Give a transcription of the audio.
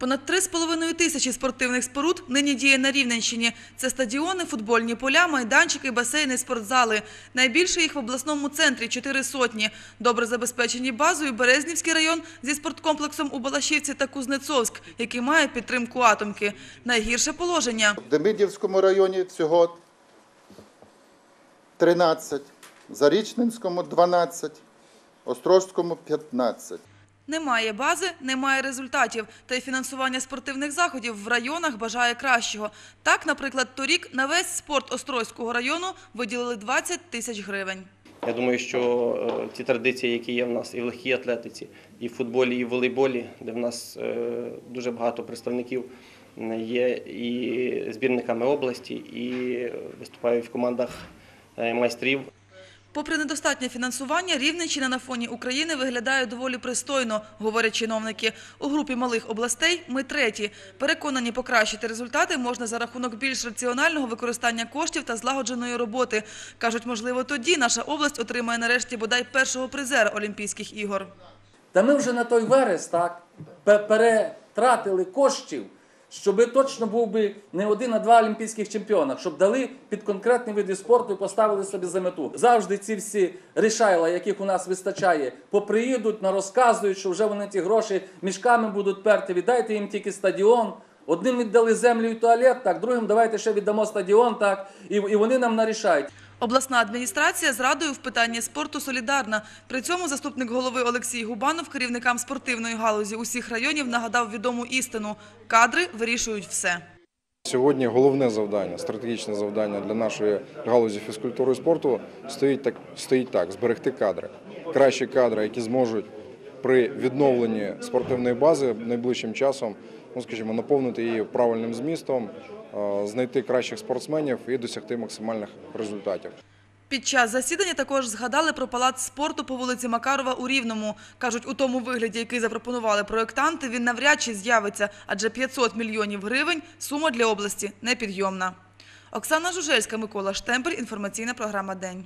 Понад 3,5 тисячі спортивних споруд нині діє на Рівненщині. Це стадіони, футбольні поля, майданчики, басейни, спортзали. Найбільше їх в обласному центрі – чотири сотні. Добре забезпечені базою Березнівський район зі спорткомплексом у Балашівці та Кузнецовськ, який має підтримку атомки. Найгірше положення. В Демидівському районі всього 13, Зарічненському 12, Острожському 15. Немає бази, немає результатів. Та й фінансування спортивних заходів в районах бажає кращого. Так, наприклад, торік на весь спорт Острозького району виділили 20 тисяч гривень. Я думаю, що е, ті традиції, які є в нас і в легкій атлетиці, і в футболі, і в волейболі, де в нас е, дуже багато представників є і збірниками області, і виступають в командах е, майстрів. Попри недостатнє фінансування, Рівненщина на фоні України виглядає доволі пристойно, говорять чиновники. У групі малих областей ми треті. Переконані, покращити результати можна за рахунок більш раціонального використання коштів та злагодженої роботи. Кажуть, можливо, тоді наша область отримає нарешті бодай першого призера Олімпійських ігор. Та ми вже на той верес так пе- перетратили коштів, щоб точно був би не один, а два олімпійських чемпіона, щоб дали під конкретні види спорту і поставили собі за мету. Завжди ці всі рішайла, яких у нас вистачає, поприїдуть, розказують, що вже вони ті гроші мішками будуть перти. Віддайте їм тільки стадіон. Одним віддали землю і туалет, так, другим давайте ще віддамо стадіон, так, і, і вони нам нарішають. Обласна адміністрація з радою в питанні спорту солідарна. При цьому заступник голови Олексій Губанов керівникам спортивної галузі усіх районів нагадав відому істину – кадри вирішують все. Сьогодні головне завдання, стратегічне завдання для нашої галузі фізкультури і спорту стоїть так, стоїть так зберегти кадри. Кращі кадри, які зможуть при відновленні спортивної бази найближчим часом, ну скажімо, наповнити її правильним змістом, е, знайти кращих спортсменів і досягти максимальних результатів. Під час засідання також згадали про палац спорту по вулиці Макарова у Рівному. Кажуть, у тому вигляді, який запропонували проєктанти, він навряд чи з'явиться, адже 500 мільйонів гривень – сума для області непідйомна. Оксана Жужельська, Микола Штемпель, інформаційна програма «День».